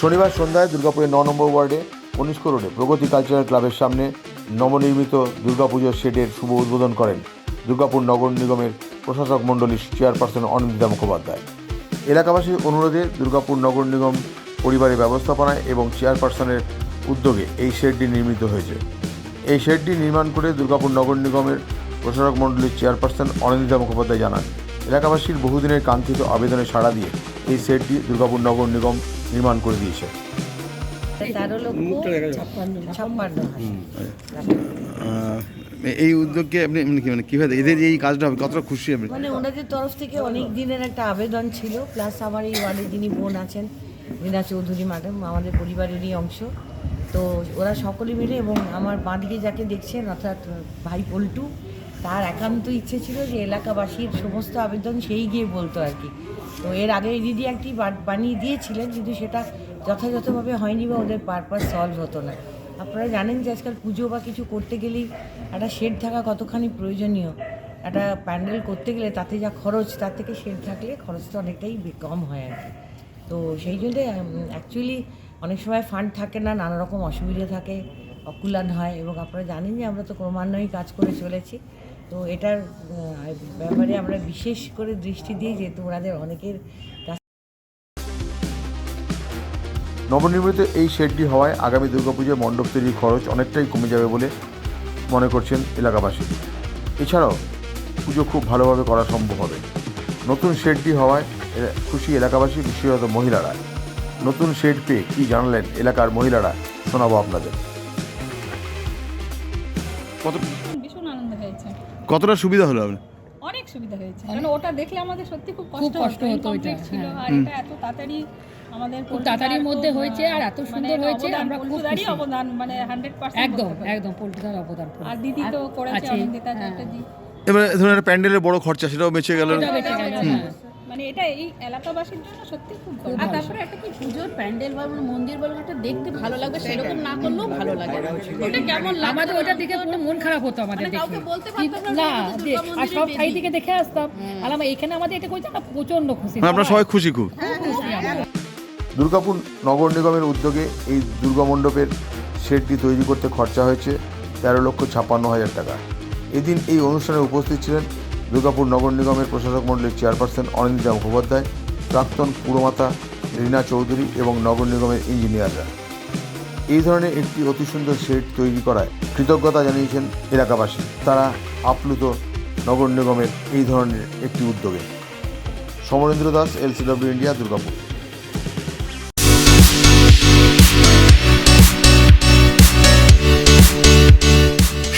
শনিবার সন্ধ্যায় দুর্গাপুরের ন নম্বর ওয়ার্ডে কনিষ্ক রোডে প্রগতি কালচারাল ক্লাবের সামনে নবনির্মিত দুর্গাপুজোর শেডের শুভ উদ্বোধন করেন দুর্গাপুর নগর নিগমের প্রশাসক মণ্ডলীর চেয়ারপারসন অনিন্দিতা মুখোপাধ্যায়। এলাকাবাসীর অনুরোধে দুর্গাপুর নগর নিগম পরিবারের ব্যবস্থাপনায় এবং চেয়ারপারসনের উদ্যোগে এই শেডটি নির্মিত হয়েছে। এই শেডটি নির্মাণ করে দুর্গাপুর নগর নিগমের প্রশাসক মণ্ডলীর চেয়ারপারসন অনিন্দিতা মুখোপাধ্যায় জানান, এলাকাবাসীর বহুদিনের কাঙ্ক্ষিত আবেদনে সাড়া দিয়ে এই শেডটি দুর্গাপুর নগর নিগম নির্মাণ করে দিয়েছে। এই উদ্যোগকে আপনি এমনি কি মানে কীভাবে এদের এই কাজটা হবে? কতটা খুশি আপনি? মানে ওনাদের তরফ থেকে অনেক দিনের একটা আবেদন ছিল। প্লাস আমার এই ওয়ার্ডে যিনি বোন আছেন রীনা চৌধুরী ম্যাডাম আমাদের পরিবারেরই অংশ। তো ওরা সকলে মিলে এবং আমার বাঁদিকে যাকে দেখছেন অর্থাৎ ভাই পল্টু তার একান্ত ইচ্ছে ছিল যে এলাকাবাসীর সমস্ত আবেদন সেই গিয়ে বলতো আর কি। তো এর আগে দিদি একটি বানিয়ে দিয়েছিলেন, কিন্তু সেটা যথাযথভাবে হয়নি বা ওদের পারপাস সলভ হতো না। আপনারা জানেন যে আজকাল পুজো বা কিছু করতে গেলেই একটা শেড থাকা কতখানি প্রয়োজনীয়। একটা প্যান্ডেল করতে গেলে তাতে যা খরচ, তার থেকে শেড থাকলে খরচটা অনেকটাই কম হয় আর কি। তো সেই জন্যে অ্যাকচুয়ালি অনেক সময় ফান্ড থাকে না, নানা রকম অসুবিধা থাকে, অকুলান হয় এবং আপনারা জানেন যে আমরা তো ক্রমান্বয়ে কাজ করে চলেছি। তো এটার ব্যাপারে আমরা বিশেষ করে দৃষ্টি দিই যেহেতু ওনাদের অনেকের নবনির্মিত এই শেডটি হওয়ায় আগামী দুর্গাপুজোয় মণ্ডপ তৈরির খরচ অনেকটাই কমে যাবে বলে মনে করছেন এলাকাবাসী। এছাড়াও পুজো খুব ভালোভাবে করা সম্ভব হবে। নতুন শেডটি হওয়ায় খুশি এলাকাবাসী বিশেষত মহিলারা। নতুন শেড পেয়ে কী জানালেন এলাকার মহিলারা? শোনাবো আপনাদের। কতটা সুবিধা হলো আপনার? অনেক সুবিধা হয়েছে কারণ ওটা দেখলে আমাদের সত্যি খুব কষ্ট কষ্ট হতো এটা ছিল হ্যাঁ। আর এটা এত তাড়াতাড়ি আমাদের খুব তাড়াতাড়ির মধ্যে হয়েছে আর এত সুন্দর হয়েছে, আমরা খুব খুশি। অবদান মানে হান্ড্রেড পার্সেন্ট একদম একদম পোল্ট্রিদার অবদান আর দিদি তো করেছে আছে, অনিন্দিতা হ্যাঁ। চ্যাটার্জি। এবারে ধরুন একটা প্যান্ডেলের বড় খরচা সেটাও বেঁচে গেল। বেঁচে গেল, হ্যাঁ। মানে এটা এই এলাকাবাসীর জন্য সত্যি খুব। আর তারপরে একটা কি পুজোর প্যান্ডেল বা মন্দির বলুন একটা দেখতে ভালো লাগবে সেরকম না করলেও ভালো লাগে। ওটা কেমন আমাদের ওটা দেখে পুরো মন খারাপ হতো আমাদের মানে দেখে। কাউকে বলতে না আর সব সাইড দেবী। থেকে দেখে আসতাম। আর আমরা এখানে আমাদের এটা করছে না প্রচণ্ড খুশি। আপনারা সবাই খুশি খুব। দুর্গাপুর নগর নিগমের উদ্যোগে এই দুর্গামণ্ডপের শেডটি তৈরি করতে খরচা হয়েছে তেরো লক্ষ ছাপ্পান্ন হাজার টাকা। এদিন এই অনুষ্ঠানে উপস্থিত ছিলেন দুর্গাপুর নগর নিগমের প্রশাসক মণ্ডলীর চেয়ারপারসন অনিন্দিতা মুখোপাধ্যায়, প্রাক্তন পুরমাতা রীনা চৌধুরী এবং নগর নিগমের ইঞ্জিনিয়াররা। এই ধরনের একটি অতি সুন্দর শেড তৈরি করায় কৃতজ্ঞতা জানিয়েছেন এলাকাবাসী। তারা আপ্লুত নগর নিগমের এই ধরনের একটি উদ্যোগে। Samarendra Das, LCW India, Durgapur.